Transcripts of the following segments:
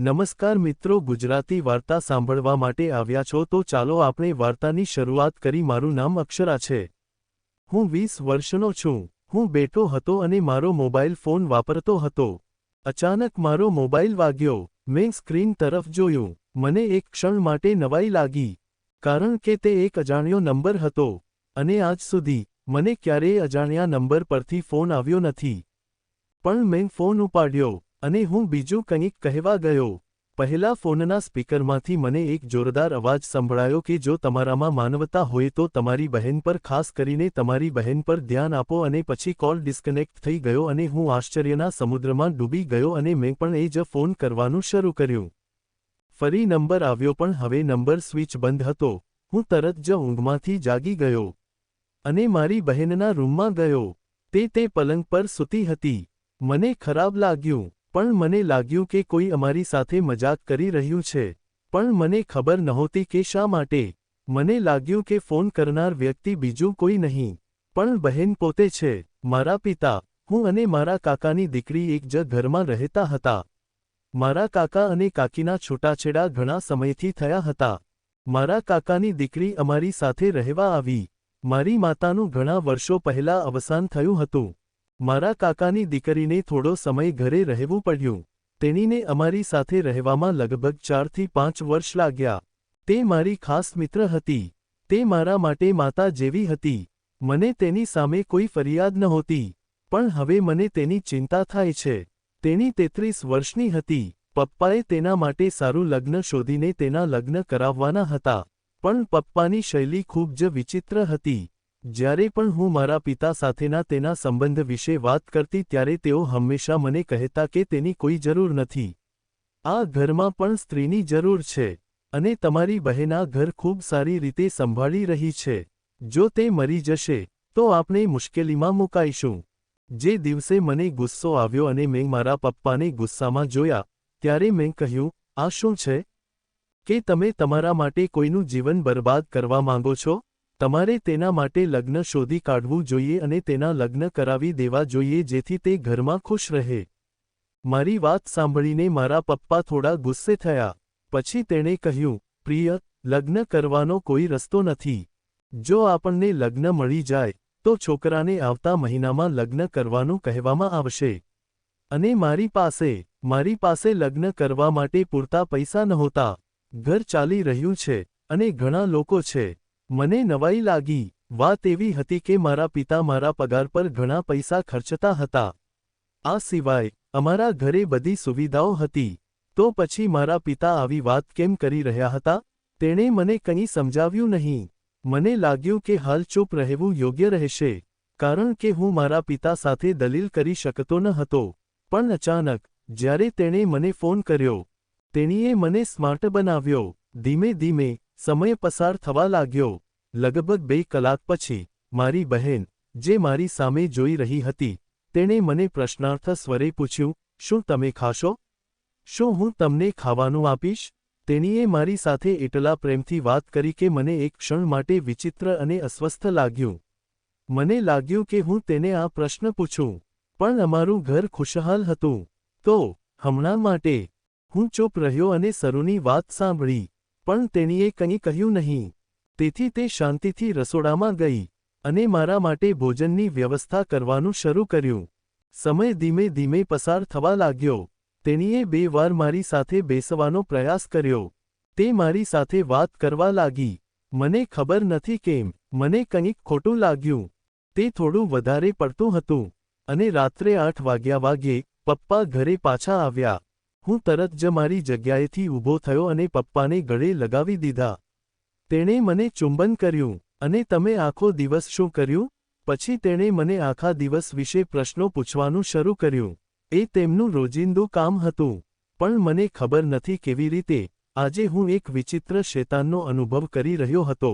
નમસ્કાર મિત્રો, ગુજરાતી વાર્તા સાંભળવા માટે આવ્યા છો તો ચાલો આપણે વાર્તાની શરૂઆત કરી. મારું નામ અક્ષરા છે. હું વીસ વર્ષનો છું. હું બેઠો હતો અને મારો મોબાઈલ ફોન વાપરતો હતો. અચાનક મારો મોબાઈલ વાગ્યો. મેં સ્ક્રીન તરફ જોયું. મને એક ક્ષણ માટે નવાઈ લાગી, કારણ કે તે એક અજાણ્યો નંબર હતો. અને આજ સુધી મને ક્યારેય અજાણ્યા નંબર પરથી ફોન આવ્યો નથી. પણ મેં ફોન ઉપાડ્યો. અને હું બીજું કંઈક કહેવા ગયો. પહેલા ફોનના સ્પીકરમાંથી મને એક જોરદાર અવાજ સંભળાયો કે જો તમારામાં માનવતા હોય તો તમારી બહેન પર, ખાસ કરીને તમારી બહેન પર ધ્યાન આપો અને પછી કોલ ડિસ્કનેક્ટ થઈ ગયો અને હું આશ્ચર્યના સમુદ્રમાં ડૂબી ગયો અને મેં પણ એ જ ફોન કરવાનું શરૂ કર્યું. ફરી નંબર આવ્યો પણ હવે નંબર સ્વિચ બંધ હતો. હું તરત જ ઊંઘમાંથી જાગી ગયો અને મારી બહેનના રૂમમાં ગયો. તે તે પલંગ પર સૂતી હતી. મને ખરાબ લાગ્યું. પણ મને લાગ્યું કે કોઈ અમારી સાથે મજાક કરી રહ્યું છે. પણ મને ખબર નહોતી કે શા માટે. મને લાગ્યું કે ફોન કરનાર વ્યક્તિ બીજું કોઈ નહીં. પણ બહેન પોતે છે. મારા પિતા, હું અને મારા કાકાની દીકરી એક જ ઘરમાં રહેતા હતા. મારા કાકા અને કાકીના છૂટાછેડા ઘણા સમયથી થયા હતા. મારા કાકાની દીકરી અમારી સાથે રહેવા આવી. મારી માતાનું ઘણા વર્ષો પહેલા અવસાન થયું હતું. મારા કાકાની દીકરીને થોડો સમય ઘરે રહેવું પડ્યું. તેણીને અમારી સાથે રહેવામાં લગભગ ચારથી પાંચ વર્ષ લાગ્યા. તે મારી ખાસ મિત્ર હતી. તે મારા માટે માતા જેવી હતી. મને તેની સામે કોઈ ફરિયાદ નહોતી. પણ હવે મને તેની ચિંતા થાય છે. તેણી તેત્રીસ વર્ષની હતી. પપ્પાએ તેના માટે સારું લગ્ન શોધીને તેના લગ્ન કરાવવાના હતા. પણ પપ્પાની શૈલી ખૂબ જ વિચિત્ર હતી. જ્યારે પણ હું મારા પિતા સાથેના તેના સંબંધ વિશે વાત કરતી ત્યારે તેઓ હંમેશા મને કહેતા કે તેની કોઈ જરૂર નથી. આ ઘરમાં પણ સ્ત્રીની જરૂર છે અને તમારી બહેના ઘર ખૂબ સારી રીતે સંભાળી રહી છે. જો તે મરી જશે, તો આપણે મુશ્કેલીમાં મુકાઈશું. જે દિવસે મને ગુસ્સો આવ્યો અને મેં મારા પપ્પાને ગુસ્સામાં જોયા, ત્યારે મેં કહ્યું, આ શું છે? કે તમે તમારા માટે કોઈનું જીવન બરબાદ કરવા માંગો છો? તમારે તેના માટે લગ્ન શોધી કાઢવું જોઈએ અને તેના લગ્ન કરાવી દેવા જોઈએ જેથી તે ઘરમાં ખુશ રહે. મારી વાત સાંભળીને મારા પપ્પા થોડા ગુસ્સે થયા. પછી તેણે કહ્યું, પ્રિય, લગ્ન કરવાનો કોઈ રસ્તો નથી. જો આપણને લગ્ન મળી જાય, તો છોકરાને આવતા મહિનામાં લગ્ન કરવાનું કહેવામાં આવશે. અને મારી પાસે મારી પાસે લગ્ન કરવા માટે પૂરતા પૈસા નહોતા. ઘર ચાલી રહ્યું છે અને ઘણા લોકો છે. મને નવાઈ લાગી. વાત એવી હતી કે મારા પિતા મારા પગાર પર ઘણા પૈસા ખર્ચતા હતા. આ સિવાય, અમારા ઘરે બધી સુવિધાઓ હતી. તો પછી મારા પિતા આવી વાત કેમ કરી રહ્યા હતા? તેણે મને કંઈ સમજાવ્યું નહીં. મને લાગ્યું કે હાલ ચૂપ રહેવું યોગ્ય રહેશે. કારણ કે હું મારા પિતા સાથે દલીલ કરી શકતો ન હતો. પણ અચાનક, જ્યારે તેણે મને ફોન કર્યો, તેણીએ મને સ્માર્ટ બનાવ્યો. ધીમે ધીમે સમય પસાર થવા લાગ્યો. લગભગ બે કલાક પછી, મારી બહેન, જે મારી સામે જોઈ રહી હતી, તેણે મને પ્રશ્નાર્થ સ્વરે પૂછ્યું, શું તમે ખાશો? શું હું તમને ખાવાનું આપીશ? તેણીએ મારી સાથે એટલા પ્રેમથી વાત કરી કે મને એક ક્ષણ માટે વિચિત્ર અને અસ્વસ્થ લાગ્યું. મને લાગ્યું કે હું તેને આ પ્રશ્ન પૂછું, પણ અમારું ઘર ખુશહાલ હતું. તો, હમણાં માટે હું ચૂપ રહ્યો અને સરુની વાત સાંભળી. પણ તેણીએ કંઈ કહ્યું નહીં. તેથી તે શાંતિથી રસોડામાં ગઈ અને મારા માટે ભોજનની વ્યવસ્થા કરવાનું શરૂ કર્યું. સમય ધીમે ધીમે પસાર થવા લાગ્યો. તેણીએ બે વાર મારી સાથે બેસવાનો પ્રયાસ કર્યો. તે મારી સાથે વાત કરવા લાગી. મને ખબર નથી કેમ, મને કંઈક ખોટું લાગ્યું. તે થોડું વધારે પડતું હતું અને રાત્રે આઠ વાગ્યા વાગ્યે પપ્પા ઘરે પાછા આવ્યા. હું તરત જ મારી જગ્યાએથી ઊભો થયો અને પપ્પાને ગળે લગાવી દીધા. તેણે મને ચુંબન કર્યું, અને તમે આખો દિવસ શું કર્યું? પછી તેણે મને આખા દિવસ વિશે પ્રશ્નો પૂછવાનું શરૂ કર્યું. એ તેમનું રોજિંદું કામ હતું, પણ મને ખબર નથી કેવી રીતે. આજે હું એક વિચિત્ર શેતાનનો અનુભવ કરી રહ્યો હતો.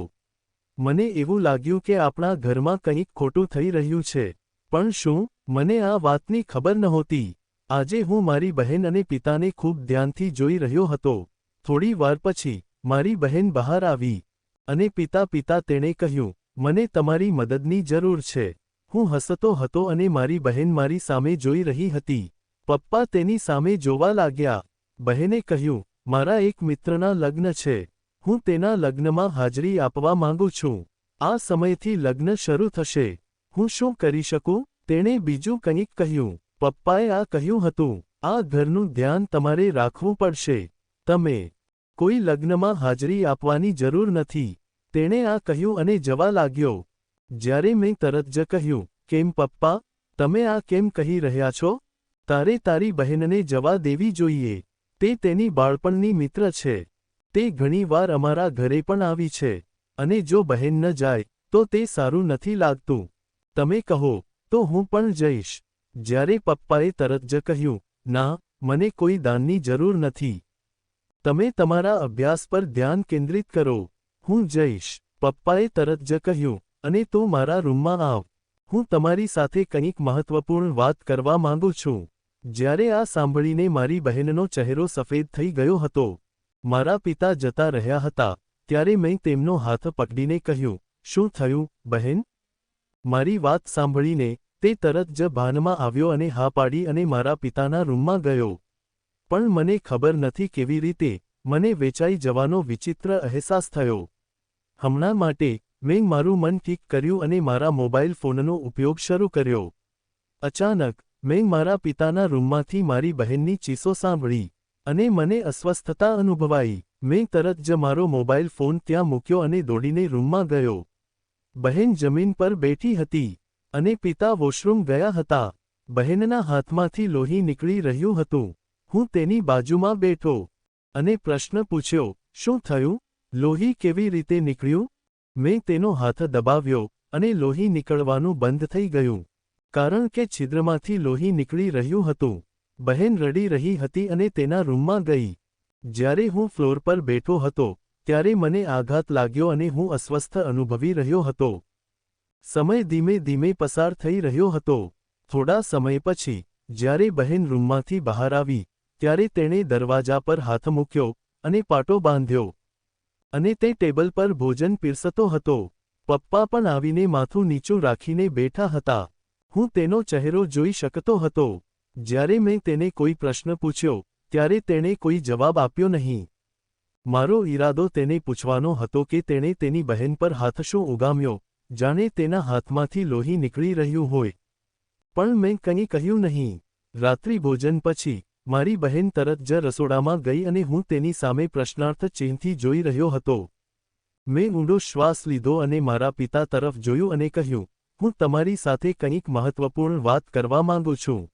મને એવું લાગ્યું કે આપણા ઘરમાં કંઈક ખોટું થઈ રહ્યું છે. પણ શું? મને આ વાતની ખબર નહોતી. આજે હું મારી બહેન અને પિતાને ખૂબ ધ્યાનથી જોઈ રહ્યો હતો. થોડી વાર પછી મારી બહેન બહાર આવી અને પિતા પિતા તેણે કહ્યું, મને તમારી મદદની જરૂર છે. હું હસતો હતો અને મારી બહેન મારી સામે જોઈ રહી હતી. પપ્પા તેની સામે જોવા લાગ્યા. બહેને કહ્યું, મારા એક મિત્રના લગ્ન છે. હું તેના લગ્નમાં હાજરી આપવા માંગુ છું. આ સમયથી લગ્ન શરૂ થશે. હું શું કરી શકું? તેણે બીજું કંઈક કહ્યું. પપ્પાએ આ કહ્યું હતું, આ ઘરનું ધ્યાન તમારે રાખવું પડશે. તમે કોઈ લગ્નમાં હાજરી આપવાની જરૂર નથી. તેણે આ કહ્યું અને જવા લાગ્યો. જ્યારે મેં તરત જ કહ્યું, કેમ પપ્પા, તમે આ કેમ કહી રહ્યા છો? તારે તારી બહેનને જવા દેવી જોઈએ. તે તેની બાળપણની મિત્ર છે. તે ઘણીવાર અમારા ઘરે પણ આવી છે. અને જો બહેન ન જાય, તો તે સારું નથી લાગતું. તમે કહો, તો હું પણ જઈશ. જ્યારે પપ્પાએ તરત જ કહ્યું, ના, મને કોઈ દાનની જરૂર નથી. તમે તમારા અભ્યાસ પર ધ્યાન કેન્દ્રિત કરો. હું જઈશ. પપ્પાએ તરત જ કહ્યું, અને તું મારા રૂમમાં આવ. હું તમારી સાથે કંઈક મહત્વપૂર્ણ વાત કરવા માંગુ છું. જ્યારે આ સાંભળીને મારી બહેનનો ચહેરો સફેદ થઈ ગયો હતો. મારા પિતા જતા રહ્યા હતા, ત્યારે મેં તેમનો હાથ પકડીને કહ્યું, શું થયું, બહેન? મારી વાત સાંભળીને તે તરત જ ભાનમાં આવ્યો અને હા પાડી અને મારા પિતાના રૂમમાં ગયો. પણ મને ખબર નથી કેવી રીતે મને વેચાઈ જવાનો વિચિત્ર અહેસાસ થયો. હમણાં માટે મેં મારું મન ઠીક કર્યું અને મારા મોબાઈલ ફોનનો ઉપયોગ શરૂ કર્યો. અચાનક મેં મારા પિતાના રૂમમાંથી મારી બહેનની ચીસો સાંભળી અને મને અસ્વસ્થતા અનુભવાઈ. મેં તરત જ મારો મોબાઈલ ફોન ત્યાં મૂક્યો અને દોડીને રૂમમાં ગયો. બહેન જમીન પર બેઠી હતી. અને પિતા વોશરૂમ ગયા હતા. બહેનના હાથમાંથી લોહી નીકળી રહ્યું હતું. હું તેની બાજુમાં બેઠો અને પ્રશ્ન પૂછ્યો, શું થયું? લોહી કેવી રીતે નીકળ્યું? મેં તેનો હાથ દબાવ્યો અને લોહી નીકળવાનું બંધ થઈ ગયું. કારણ કે છિદ્રમાંથી લોહી નીકળી રહ્યું હતું. બહેન રડી રહી હતી અને તેના રૂમમાં ગઈ. જ્યારે હું ફ્લોર પર બેઠો હતો, ત્યારે મને આઘાત લાગ્યો અને હું અસ્વસ્થ અનુભવી રહ્યો હતો. સમય ધીમે ધીમે પસાર થઈ રહ્યો હતો. થોડા સમય પછી, જ્યારે બહેન રૂમમાંથી બહાર આવી, ત્યારે તેણે દરવાજા પર હાથ મૂક્યો અને પાટો બાંધ્યો અને તે ટેબલ પર ભોજન પીરસતો હતો. પપ્પા પણ આવીને માથું નીચું રાખીને બેઠા હતા. હું તેનો ચહેરો જોઈ શકતો હતો. જ્યારે મેં તેને કોઈ પ્રશ્ન પૂછ્યો, ત્યારે તેણે કોઈ જવાબ આપ્યો નહીં. મારો ઈરાદો તેને પૂછવાનો હતો કે તેણે તેની બહેન પર હાથ શું ઉગામ્યો જાણે તેના હાથમાંથી લોહી નીકળી રહ્યું હોય. પણ મેં કંઈ કહ્યું નહીં. રાત્રિભોજન પછી, મારી બહેન તરત જ રસોડામાં ગઈ અને હું તેની સામે પ્રશ્નાર્થ ચિહ્નથી જોઈ રહ્યો હતો. મેં ઊંડો શ્વાસ લીધો અને મારા પિતા તરફ જોયું અને કહ્યું, હું તમારી સાથે કંઈક મહત્વપૂર્ણ વાત કરવા માંગુ છું.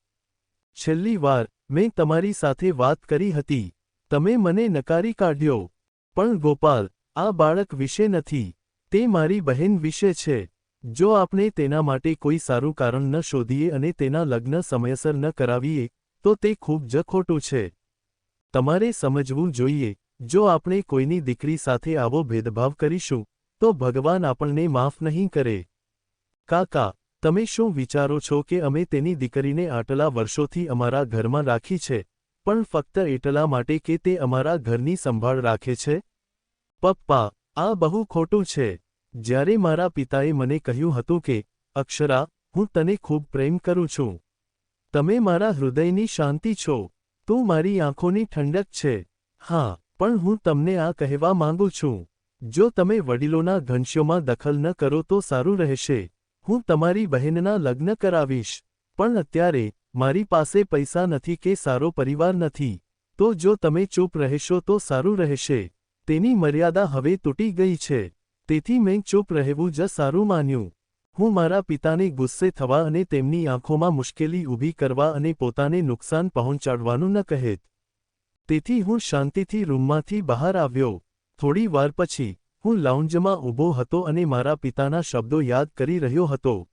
છેલ્લી વાર, મેં તમારી સાથે વાત કરી હતી. તમે મને નકારી કાઢ્યો. પણ ગોપાલ, આ બાળક વિશે નથી. તે મારી બહેન વિશે છે. જો આપણે તેના માટે કોઈ સારું કારણ ન શોધીએ અને તેના લગ્ન સમયસર ન કરાવીએ, તો તે ખૂબ જ ખોટું છે. તમારે સમજવું જોઈએ, જો આપણે કોઈની દીકરી સાથે આવો ભેદભાવ કરીશું, તો ભગવાન આપણને માફ નહીં કરે. કાકા, તમે શું વિચારો છો કે અમે તેની દીકરીને આટલા વર્ષોથી અમારા ઘરમાં રાખી છે, પણ ફક્ત એટલા માટે કે તે અમારા ઘરની સંભાળ રાખે છે? પપ્પા આ બહુ ખોટું છે. જ્યારે મારા પિતાએ મને કહ્યું હતું કે, અક્ષરા, હું તને ખૂબ પ્રેમ કરું છું. તમે મારા હૃદયની શાંતિ છો. તું મારી આંખોની ઠંડક છે. હા, પણ હું તમને આ કહેવા માંગુ છું. જો તમે વડીલોના ઘનશ્યોમાં દખલ ન કરો તો સારું રહેશે. હું તમારી બહેનના લગ્ન કરાવીશ. પણ અત્યારે, મારી પાસે પૈસા નથી કે સારો પરિવાર નથી. તો જો તમે ચૂપ રહેશો તો સારું રહેશે. તેની મર્યાદા હવે તૂટી ગઈ છે. તેથી મેં ચૂપ રહેવું જ સારું માન્યું. હું મારા પિતાને ગુસ્સે થવા અને તેમની આંખોમાં મુશ્કેલી ઊભી કરવા અને પોતાને નુકસાન પહોંચાડવાનું ન કહેત. તેથી હું શાંતિથી રૂમમાંથી બહાર આવ્યો. થોડી વાર પછી, હું લાઉન્જમાં ઊભો હતો અને મારા પિતાના શબ્દો યાદ કરી રહ્યો હતો.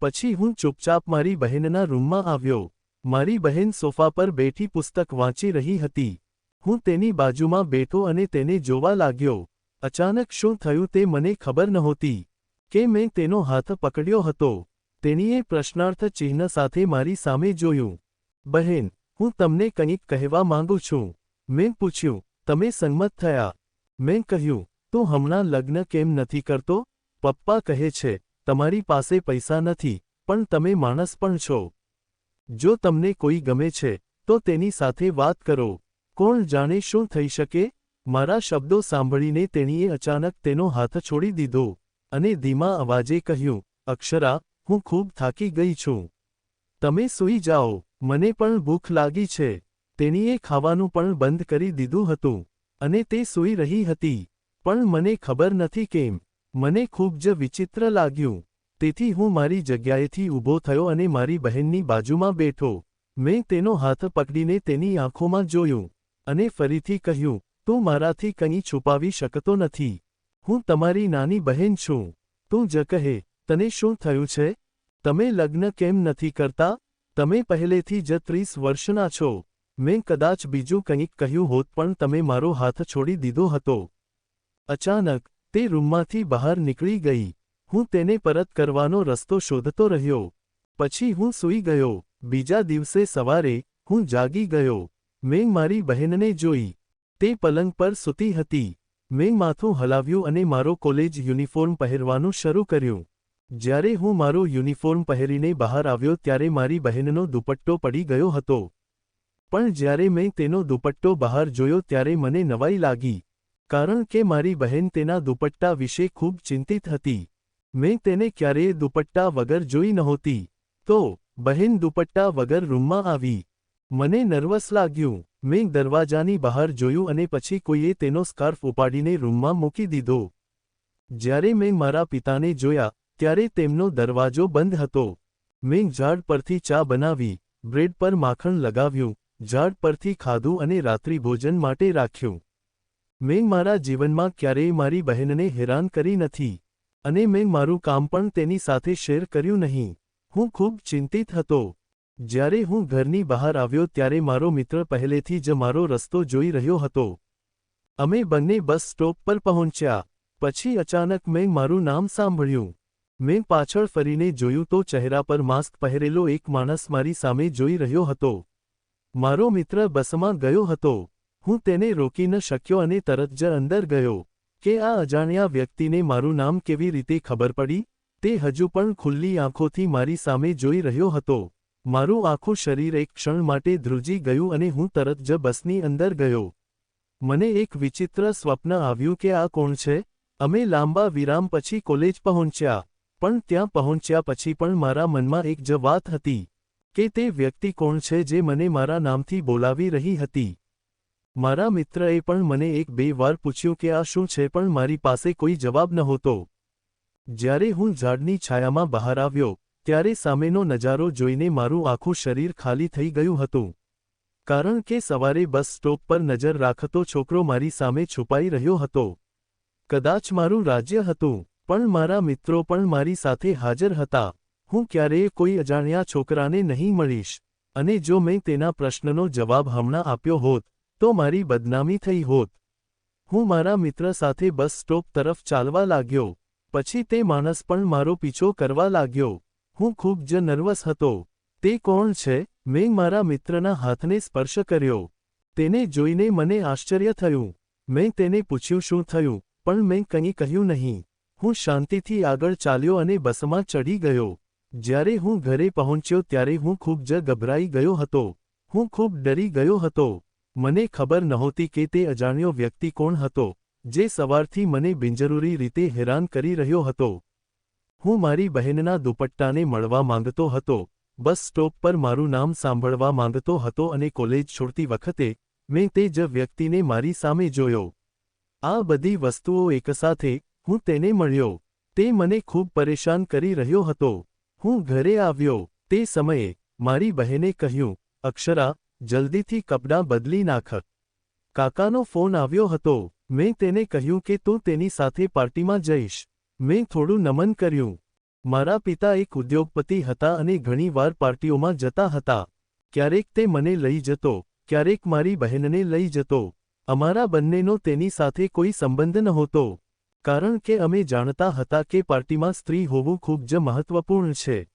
પછી હું ચૂપચાપ મારી બહેનના રૂમમાં આવ્યો. મારી બહેન સોફા પર બેઠી પુસ્તક વાંચી રહી હતી. હું તેની બાજુમાં બેઠો અને તેને જોવા લાગ્યો. અચાનક શું થયું તે મને ખબર નહોતી કે મેં તેનો હાથ પકડ્યો હતો. તેણીએ પ્રશ્નાર્થ ચિહ્ન સાથે મારી સામે જોયું. બહેન, હું તમને કંઈક કહેવા માંગુ છું. મેં પૂછ્યું, તમે સંમત થયા? મેં કહ્યું, તું હમણાં લગ્ન કેમ નથી કરતો? પપ્પા કહે છે, તમારી પાસે પૈસા નથી, પણ તમે માણસ પણ છો. જો તમને કોઈ ગમે છે, તો તેની સાથે વાત કરો. કોણ જાણે શું થઈ શકે? મારા શબ્દો સાંભળીને તેણીએ અચાનક તેનો હાથ છોડી દીધો અને ધીમા અવાજે કહ્યું, અક્ષરા, હું ખૂબ થાકી ગઈ છું. તમે સૂઈ જાઓ. મને પણ ભૂખ લાગી છે. તેણીએ ખાવાનું પણ બંધ કરી દીધું હતું અને તે સૂઈ રહી હતી. પણ મને ખબર નથી કેમ. મને ખૂબ જ વિચિત્ર લાગ્યું. તેથી હું મારી જગ્યાએથી ઊભો થયો અને મારી બહેનની બાજુમાં બેઠો. મેં તેનો હાથ પકડીને તેની આંખોમાં જોયું. અને ફરીથી કહ્યું, તું મારાથી કંઈ છુપાવી શકતો નથી. હું તમારી નાની બહેન છું. તું જ કહે, તને શું થયું છે? તમે લગ્ન કેમ નથી કરતા? તમે પહેલેથી જ ત્રીસ વર્ષના છો. મેં કદાચ બીજું કંઈક કહ્યું હોત પણ તમે મારો હાથ છોડી દીધો હતો. અચાનક, તે રૂમમાંથી બહાર નીકળી ગઈ. હું તેને પરત કરવાનો રસ્તો શોધતો રહ્યો. પછી હું સૂઈ ગયો. બીજા દિવસે સવારે, હું જાગી ગયો. મેં મારી બહેનને જોઈ. તે પલંગ પર સૂતી હતી. મેં માથું હલાવ્યું અને મારો કોલેજ યુનિફોર્મ પહેરવાનું શરૂ કર્યું. જ્યારે હું મારો યુનિફોર્મ પહેરીને બહાર આવ્યો ત્યારે મારી બહેનનો દુપટ્ટો પડી ગયો હતો. પણ જ્યારે મેં તેનો દુપટ્ટો બહાર જોયો ત્યારે મને નવાઈ લાગી. કારણ કે મારી બહેન તેના દુપટ્ટા વિશે ખૂબ ચિંતિત હતી. મેં તેને ક્યારેય દુપટ્ટા વગર જોઈ નહોતી. તો, બહેન દુપટ્ટા વગર રૂમમાં આવી. મને નર્વસ લાગ્યું. મેં દરવાજાની બહાર જોયું અને પછી કોઈએ તેનો સ્કાર્ફ ઉપાડીને રૂમમાં મૂકી દીધો. જ્યારે મેં મારા પિતાને જોયા, ત્યારે તેમનો દરવાજો બંધ હતો. મેં ઝાડ પરથી ચા બનાવી, બ્રેડ પર માખણ લગાવ્યું, ઝાડ પરથી ખાધું અને રાત્રિભોજન માટે રાખ્યું. મેં મારા જીવનમાં ક્યારેય મારી બહેનને હેરાન કરી નથી. અને મેં મારું કામ પણ તેની સાથે શેર કર્યું નહીં. હું ખૂબ ચિંતિત હતો. જ્યારે હું ઘરની બહાર આવ્યો ત્યારે મારો મિત્ર પહેલેથી જ મારો રસ્તો જોઈ રહ્યો હતો. અમે બંને બસ સ્ટોપ પર પહોંચ્યા. પછી અચાનક મેં મારું નામ સાંભળ્યું. મેં પાછળ ફરીને જોયું તો ચહેરા પર માસ્ક પહેરેલો એક માણસ મારી સામે જોઈ રહ્યો હતો. મારો મિત્ર બસમાં ગયો હતો. હું તેને રોકી ન શક્યો અને તરત જ અંદર ગયો. કે આ અજાણ્યા વ્યક્તિને મારું નામ કેવી રીતે ખબર પડી? તે હજુ પણ ખુલ્લી આંખોથી મારી સામે જોઈ રહ્યો હતો. મારું આખું શરીર એક ક્ષણ માટે ધ્રુજી ગયું અને હું તરત જ બસની અંદર ગયો. મને એક વિચિત્ર સ્વપ્ન આવ્યું કે આ કોણ છે? અમે લાંબા વિરામ પછી કોલેજ પહોંચ્યા, પણ ત્યાં પહોંચ્યા પછી પણ મારા મનમાં એક જ વાત હતી, કે તે વ્યક્તિ કોણ છે જે મને મારા નામથી બોલાવી રહી હતી. મારા મિત્રએ પણ મને એક બે વાર પૂછ્યું કે આ શું છે પણ મારી પાસે કોઈ જવાબ નહોતો. જ્યારે હું ઝાડની છાયામાં બહાર આવ્યો ત્યારે સામેનો નજારો જોઈને મારું આખું શરીર ખાલી થઈ ગયું હતું. કારણ કે સવારે બસ સ્ટોપ પર નજર રાખતો છોકરો મારી સામે છુપાઈ રહ્યો હતો. કદાચ મારું રાજ્ય હતું, પણ મારા મિત્રો પણ મારી સાથે હાજર હતા. હું ક્યારેય કોઈ અજાણ્યા છોકરાને નહીં મળીશ. અને જો મેં તેના પ્રશ્નનો જવાબ હમણાં આપ્યો હોત, તો મારી બદનામી થઈ હોત. હું મારા મિત્ર સાથે બસ સ્ટોપ તરફ ચાલવા લાગ્યો. પછી તે માણસ પણ મારો પીછો કરવા લાગ્યો. હું ખૂબ જ નર્વસ હતો. તે કોણ છે? મેં મારા મિત્રના હાથને સ્પર્શ કર્યો. તેને જોઈને મને આશ્ચર્ય થયું. મેં તેને પૂછ્યું શું થયું, પણ મેં કંઈ કહ્યું નહીં. હું શાંતિથી આગળ ચાલ્યો અને બસમાં ચડી ગયો. જ્યારે હું ઘરે પહોંચ્યો ત્યારે હું ખૂબ જ ગભરાઈ ગયો હતો. હું ખૂબ ડરી ગયો હતો. મને ખબર નહોતી કે તે અજાણ્યો વ્યક્તિ કોણ હતો, જે સવારથી મને બિનજરૂરી રીતે હેરાન કરી રહ્યો હતો. હું મારી બહેનના દુપટ્ટાને મળવા માંગતો હતો, બસ સ્ટોપ પર મારું નામ સાંભળવા માંગતો હતો અને કોલેજ છોડતી વખતે મેં તે જ વ્યક્તિને મારી સામે જોયો. આ બધી વસ્તુઓ એકસાથે હું તેને મળ્યો, તે મને ખૂબ પરેશાન કરી રહ્યો હતો. હું ઘરે આવ્યો, તે સમયે મારી બહેને કહ્યું, અક્ષરા, જલ્દીથી કપડાં બદલી નાખ. કાકાનો ફોન આવ્યો હતો, મેં તેને કહ્યું કે તું તેની સાથે પાર્ટીમાં જઈશ. મેં થોડું નમન કર્યું. મારા પિતા એક ઉદ્યોગપતિ હતા અને ઘણીવાર પાર્ટીઓમાં જતા હતા. ક્યારેક તે મને લઈ જતો, ક્યારેક મારી બહેનને લઈ જતો. અમારા બંનેનો તેની સાથે કોઈ સંબંધ નહોતો. કારણ કે અમે જાણતા હતા કે પાર્ટીમાં સ્ત્રી હોવું ખૂબ જ મહત્વપૂર્ણ છે.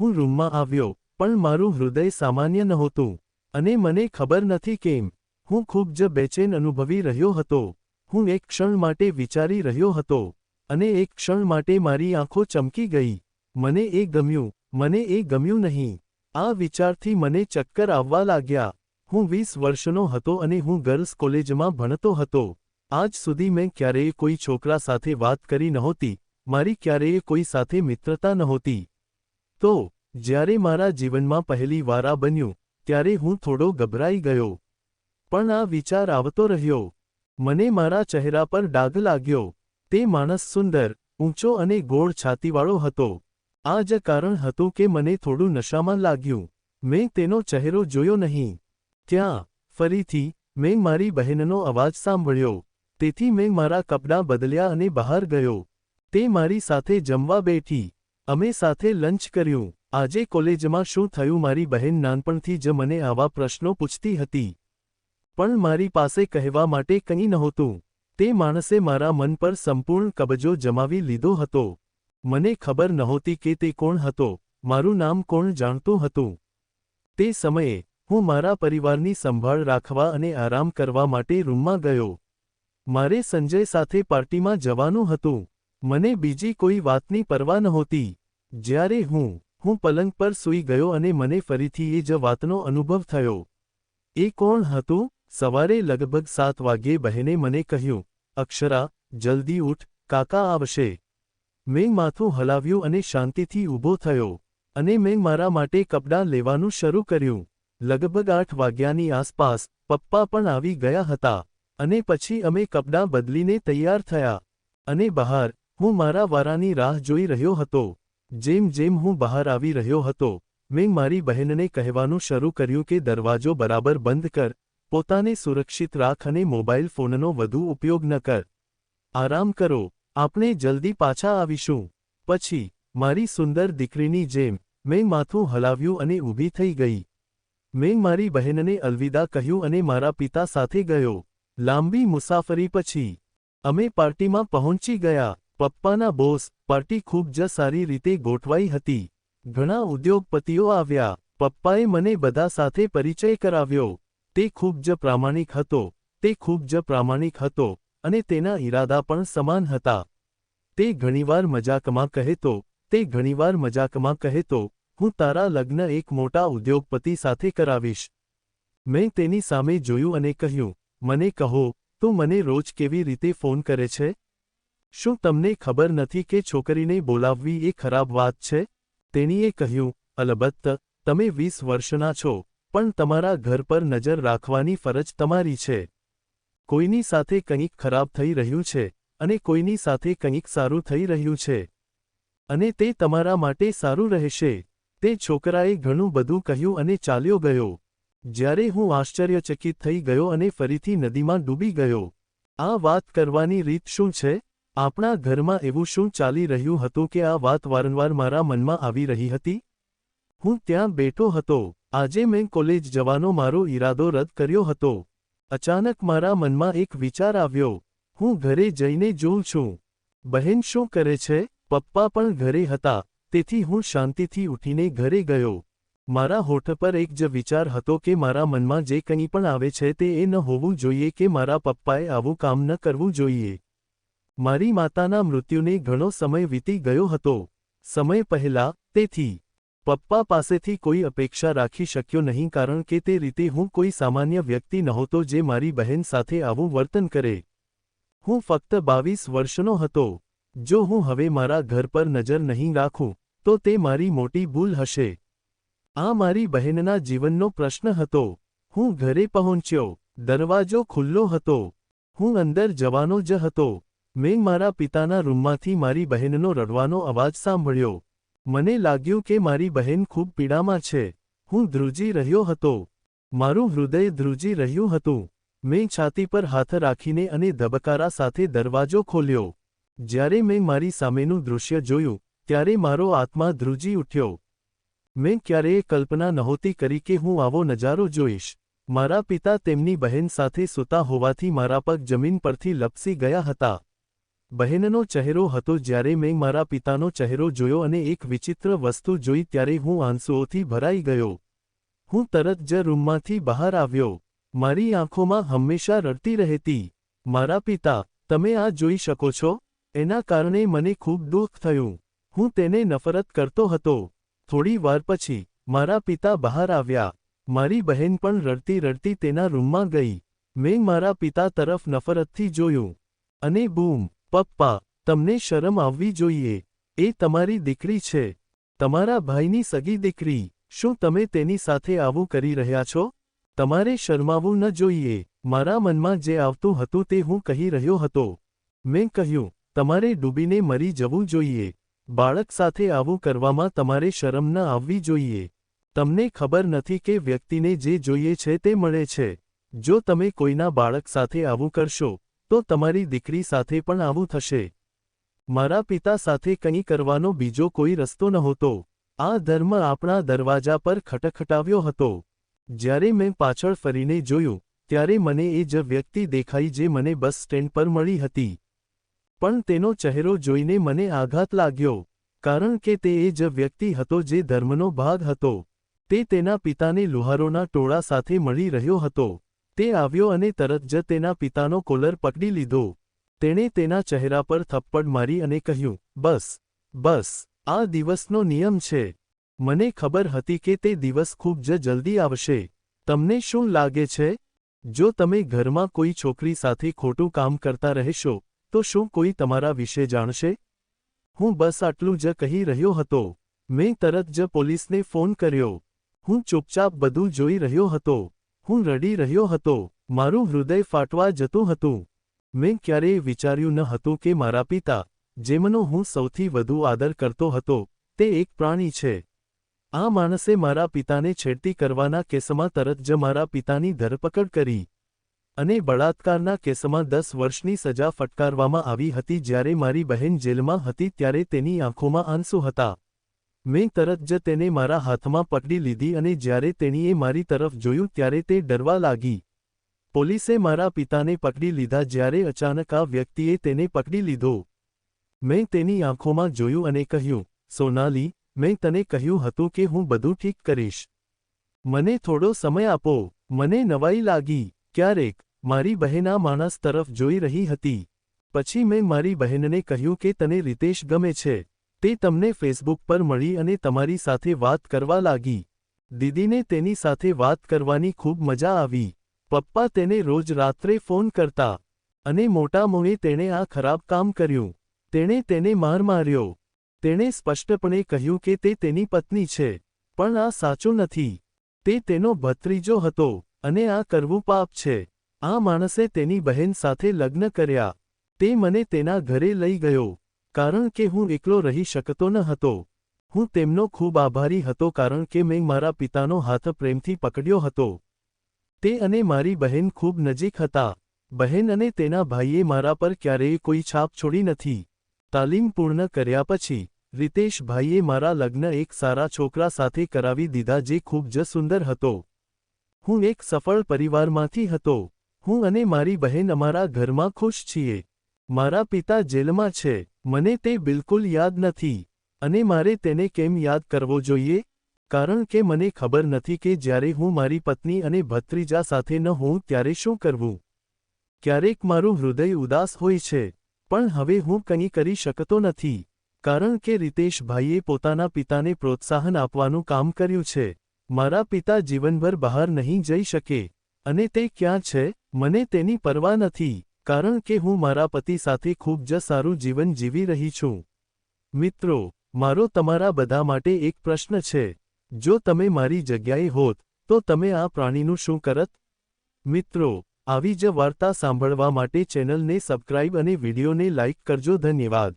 હું રૂમમાં આવ્યો, પણ મારું હૃદય સામાન્ય નહોતું. અને મને ખબર નથી કેમ. હું ખૂબ જ બેચેન અનુભવી રહ્યો હતો. હું એક ક્ષણ માટે વિચારી રહ્યો હતો. અને એક ક્ષણ માટે મારી આંખો ચમકી ગઈ. મને એ ગમ્યું, મને એ ગમ્યું નહીં. આ વિચારથી મને ચક્કર આવવા લાગ્યા. હું વીસ વર્ષનો હતો અને હું ગર્લ્સ કોલેજમાં ભણતો હતો. આજ સુધી મેં ક્યારેય કોઈ છોકરા સાથે વાત કરી નહોતી. મારી ક્યારેય કોઈ સાથે મિત્રતા નહોતી. તો, જ્યારે મારા જીવનમાં પહેલી વાર બન્યું, ત્યારે હું થોડો ગભરાઈ ગયો. પણ આ વિચાર આવતો રહ્યો. મને મારા ચહેરા પર ડાઘ લાગ્યો. તે માણસ સુંદર, ઊંચો અને ગોળ છાતીવાળો હતો. આ જ કારણ હતું કે મને થોડું નશામાં લાગ્યું. મેં તેનો ચહેરો જોયો નહીં. ત્યાં, ફરીથી, મેં મારી બહેનનો અવાજ સાંભળ્યો. તેથી મેં મારા કપડાં બદલ્યા અને બહાર ગયો. તે મારી સાથે જમવા બેઠી. અમે સાથે લંચ કર્યું. આજે કોલેજમાં શું થયું મારી બહેન નાનપણથી જ મને આવા પ્રશ્નો પૂછતી હતી. પણ મારી પાસે કહેવા માટે કંઈ નહોતું. તે માણસે મારા મન પર સંપૂર્ણ કબજો જમાવી લીધો હતો. મને ખબર નહોતી કે તે કોણ હતો. મારું નામ કોણ જાણતું હતું? તે સમયે હું મારા પરિવારની સંભાળ રાખવા અને આરામ કરવા માટે રૂમમાં ગયો. મારે સંજય સાથે પાર્ટીમાં જવાનું હતું. મને બીજી કોઈ વાતની પરવા નહોતી. જ્યારે હું હું પલંગ પર સૂઈ ગયો અને મને ફરીથી એ જ વાતનો અનુભવ થયો. એ કોણ હતું? સવારે લગભગ સાત વાગ્યે બહેને મને કહ્યું, અક્ષરા, જલ્દી ઉઠ, કાકા આવશે. મેં માથું હલાવ્યું અને શાંતિથી ઊભો થયો અને મેં મારા માટે કપડાં લેવાનું શરૂ કર્યું. લગભગ આઠ વાગ્યાની આસપાસ પપ્પા પણ આવી ગયા હતા અને પછી અમે કપડાં બદલીને તૈયાર થયા અને બહાર હું મારા વારાની રાહ જોઈ રહ્યો હતો. જેમ જેમ હું બહાર આવી રહ્યો હતો, મેં મારી બહેનને કહેવાનું શરૂ કર્યું કે દરવાજો બરાબર બંધ કર પોતાને સુરક્ષિત રાખ અને મોબાઈલ ફોનનો વધુ ઉપયોગ ન કર. આરામ કરો. આપણે જલ્દી પાછા આવીશું. પછી, મારી સુંદર દીકરીની જેમ, મેં માથું હલાવ્યું અને ઊભી થઈ ગઈ. મેં મારી બહેનને અલવિદા કહ્યું અને મારા પિતા સાથે ગયો. લાંબી મુસાફરી પછી, અમે પાર્ટીમાં પહોંચી ગયા. પપ્પાના બોસ, પાર્ટી ખૂબ જ સારી રીતે ગોઠવાઈ હતી. ઘણા ઉદ્યોગપતિઓ આવ્યા. પપ્પાએ મને બધા સાથે પરિચય કરાવ્યો. તે ખૂબ જ પ્રામાણિક હતો, તે ખૂબ જ પ્રામાણિક હતો અને તેના ઈરાદા પણ સમાન હતા. તે ઘણીવાર મજાકમાં કહેતો, તે ઘણીવાર મજાકમાં કહેતો, હું તારા લગ્ન એક મોટા ઉદ્યોગપતિ સાથે કરાવીશ. મેં તેની સામે જોયું અને કહ્યું, મને કહો, તું મને રોજ કેવી રીતે ફોન કરે છે? શું તમને ખબર નથી કે છોકરીને બોલાવવી એ ખરાબ વાત છે? તેણીએ કહ્યું, અલબત્ત, તમે વીસ વર્ષના છો પણ તમારા ઘર પર નજર રાખવાની ફરજ તમારી છે. કોઈની સાથે કંઈક ખરાબ થઈ રહ્યું છે અને કોઈની સાથે કંઈક સારું થઈ રહ્યું છે. અને તે તમારા માટે સારું રહેશે. તે છોકરાએ ઘણું બધું કહ્યું અને ચાલ્યો ગયો. જ્યારે હું આશ્ચર્યચકિત થઈ ગયો અને ફરીથી નદીમાં ડૂબી ગયો. આ વાત કરવાની રીત શું છે? આપણા ઘરમાં એવું શું ચાલી રહ્યું હતું કે આ વાત વારંવાર મારા મનમાં આવી રહી હતી? હું ત્યાં બેઠો હતો. આજે મેં કોલેજ જવાનો મારો ઈરાદો રદ કર્યો હતો. અચાનક મારા મનમાં એક વિચાર આવ્યો. હું ઘરે જઈને જોઉં છું. બહેન શું કરે છે? પપ્પા પણ ઘરે હતા, તેથી હું શાંતિથી ઉઠીને ઘરે ગયો. મારા હોઠ પર એક જ વિચાર હતો કે મારા મનમાં જે કંઈ પણ આવે છે તે એ ન હોવું જોઈએ કે મારા પપ્પાએ આવું કામ ન કરવું જોઈએ. મારી માતાના મૃત્યુને ઘણો સમય વીતી ગયો હતો. સમય પહેલા, તેથી પપ્પા પાસેથી કોઈ અપેક્ષા રાખી શક્યો નહીં કારણ કે તે રીતે હું કોઈ સામાન્ય વ્યક્તિ નહોતો જે મારી બહેન સાથે આવું વર્તન કરે. હું ફક્ત બાવીસ વર્ષનો હતો. જો હું હવે મારા ઘર પર નજર નહીં રાખું, તો તે મારી મોટી ભૂલ હશે. આ મારી બહેનના જીવનનો પ્રશ્ન હતો. હું ઘરે પહોંચ્યો. દરવાજો ખુલ્લો હતો. હું અંદર જવાનો જ હતો. મેં મારા પિતાના રૂમમાંથી મારી બહેનનો રડવાનો અવાજ સાંભળ્યો. મને લાગ્યું કે મારી બહેન ખૂબ પીડામાં છે. હું ધ્રુજી રહ્યો હતો. મારું હૃદય ધ્રુજી રહ્યું હતું. મેં છાતી પર હાથ રાખીને અને ધબકારા સાથે દરવાજો ખોલ્યો. જ્યારે મેં મારી સામેનું દૃશ્ય જોયું, ત્યારે મારો આત્મા ધ્રુજી ઉઠ્યો. મેં ક્યારેય કલ્પના નહોતી કરી કે હું આવો નજારો જોઈશ. મારા પિતા તેમની બહેન સાથે સૂતા હોવાથી મારા પગ જમીન પરથી લપસી ગયા હતા. બહેનનો ચહેરો હતો જ્યારે મેં મારા પિતાનો ચહેરો જોયો અને એક વિચિત્ર વસ્તુ જોઈ ત્યારે હું આંસુઓથી ભરાઈ ગયો. હું તરત જ રૂમમાંથી બહાર આવ્યો. મારી આંખોમાં હંમેશા રડતી રહેતી. મારા પિતા, તમે આ જોઈ શકો છો? એના કારણે મને ખૂબ દુઃખ થયું. હું તેને નફરત કરતો હતો. થોડી વાર પછી, મારા પિતા બહાર આવ્યા. મારી બહેન પણ રડતી રડતી તેના રૂમમાં ગઈ. મેં મારા પિતા તરફ નફરતથી જોયું. અને બૂમ! પપ્પા, તમને શરમ આવવી જોઈએ. એ તમારી દીકરી છે. તમારા ભાઈની સગી દીકરી, શું તમે તેની સાથે આવું કરી રહ્યા છો? તમારે શરમાવું ન જોઈએ. મારા મનમાં જે આવતું હતું તે હું કહી રહ્યો હતો. મેં કહ્યું, તમારે ડૂબીને મરી જવું જોઈએ. બાળક સાથે આવું કરવામાં તમારે શરમ ન આવવી જોઈએ. તમને ખબર નથી કે વ્યક્તિને જે જોઈએ છે તે મળે છે. જો તમે કોઈના બાળક સાથે આવું કરશો તો તમારી દીકરી સાથે પણ આવું થશે. મારા પિતા સાથે કંઈ કરવાનો બીજો કોઈ રસ્તો નહોતો. આ ધર્મ આપણા દરવાજા પર ખટખટાવ્યો હતો. જ્યારે મેં પાછળ ફરીને જોયું, ત્યારે મને એ જ વ્યક્તિ દેખાઈ જે મને બસ સ્ટેન્ડ પર મળી હતી. પણ તેનો ચહેરો જોઈને મને આઘાત લાગ્યો, કારણ કે તે એ જ વ્યક્તિ હતો જે ધર્મનો ભાગ હતો. તે તેના પિતાને લુહારોના ટોળા સાથે મળી રહ્યો હતો. તે આવ્યો અને તરત જ તેના પિતાનો કોલર પકડી લીધો. તેણે તેના ચહેરા પર થપ્પડ મારી અને કહ્યું, બસ બસ, આ દિવસનો નિયમ છે. મને ખબર હતી કે તે દિવસ ખૂબ જ જલ્દી આવશે. તમને શું લાગે છે? જો તમે ઘરમાં કોઈ છોકરી સાથે ખોટું કામ કરતા રહેશો, તો શું કોઈ તમારા વિશે જાણશે? હું બસ આટલું જ કહી રહ્યો હતો. મેં તરત જ પોલીસને ફોન કર્યો. હું ચૂપચાપ બધું જોઈ રહ્યો હતો. હું રડી રહ્યો હતો. મારું હૃદય ફાટવા જતું હતું. મેં ક્યારેય વિચાર્યું ન હતું કે મારા પિતા, જેમનો હું સૌથી વધુ આદર કરતો હતો, તે એક પ્રાણી છે. આ માણસે મારા પિતાને છેડતી કરવાના કેસમાં તરત જ મારા પિતાની ધરપકડ કરી. અને બળાત્કારના કેસમાં દસ વર્ષની સજા ફટકારવામાં આવી હતી જ્યારે મારી બહેન જેલમાં હતી ત્યારે તેની આંખોમાં આંસુ હતા. મેં તરત જ તેને મારા હાથમાં પકડી લીધી અને જ્યારે તેણીએ મારી તરફ જોયું ત્યારે તે ડરવા લાગી. પોલીસે મારા પિતાને પકડી લીધા જ્યારે અચાનક આ વ્યક્તિએ તેને પકડી લીધો. મેં તેની આંખોમાં જોયું અને કહ્યું, સોનાલી, મેં તને કહ્યું હતું કે હું બધું ઠીક કરીશ. મને થોડો સમય આપો. મને નવાઈ લાગી. ક્યારેક, મારી બહેન માણસ તરફ જોઈ રહી હતી. પછી મેં મારી બહેનને કહ્યું કે તને રીતેશ ગમે છે. તે તમને ફેસબુક પર મળી અને તમારી સાથે વાત કરવા લાગી. દીદીને તેની સાથે વાત કરવાની ખૂબ મજા આવી. પપ્પા તેને રોજ રાત્રે ફોન કરતા અને મોટા મોએ તેણે આ ખરાબ કામ કર્યું. તેણે તેને માર માર્યો. તેણે સ્પષ્ટપણે કહ્યું કે તે તેની પત્ની છે, પણ આ સાચું નથી. તે તેનો ભત્રીજો હતો અને આ કરવું પાપ છે. આ માણસે તેની બહેન સાથે લગ્ન કર્યા. તે મને તેના ઘરે લઈ ગયો. કારણ કે હું એકલો રહી શકતો ન હતો. હું તેમનો ખૂબ આભારી હતો કારણ કે મેં મારા પિતાનો હાથ પ્રેમથી પકડ્યો હતો. તે અને મારી બહેન ખૂબ નજીક હતા. બહેન અને તેના ભાઈએ મારા પર ક્યારેય કોઈ છાપ છોડી નથી. તાલીમ પૂર્ણ કર્યા પછી, રિતેશભાઈએ મારા લગ્ન એક સારા છોકરા સાથે કરાવી દીધા જે ખૂબ જ સુંદર હતો. હું એક સફળ પરિવારમાંથી હતો. હું અને મારી બહેન અમારા ઘરમાં ખુશ છીએ. મારા પિતા જેલમાં છે, મને તે બિલકુલ યાદ નથી, અને મારે તેને કેમ યાદ કરવો જોઈએ? કારણ કે મને ખબર નથી કે જ્યારે હું મારી પત્ની અને ભત્રીજા સાથે ન હોઉં ત્યારે શું કરવું? ક્યારેક મારું હૃદય ઉદાસ હોય છે, પણ હવે હું કંઈ કરી શકતો નથી, કારણ કે રીતેશભાઈએ પોતાના પિતાને પ્રોત્સાહન આપવાનું કામ કર્યું છે. મારા પિતા જીવનભર બહાર નહીં જઈ શકે, અને તે ક્યાં છે? મને તેની પરવા નથી. કારણ કે હું મારા પતિ સાથે ખૂબ જ સારું જીવન જીવી રહી છું. મિત્રો, મારો તમારા બધા માટે એક પ્રશ્ન છે. જો તમે મારી જગ્યાએ હોત, તો તમે આ પ્રાણીનું શું કરત? મિત્રો, આવી જ વાર્તા સાંભળવા માટે ચેનલને સબસ્ક્રાઇબ અને વિડિયોને લાઇક કરજો. ધન્યવાદ.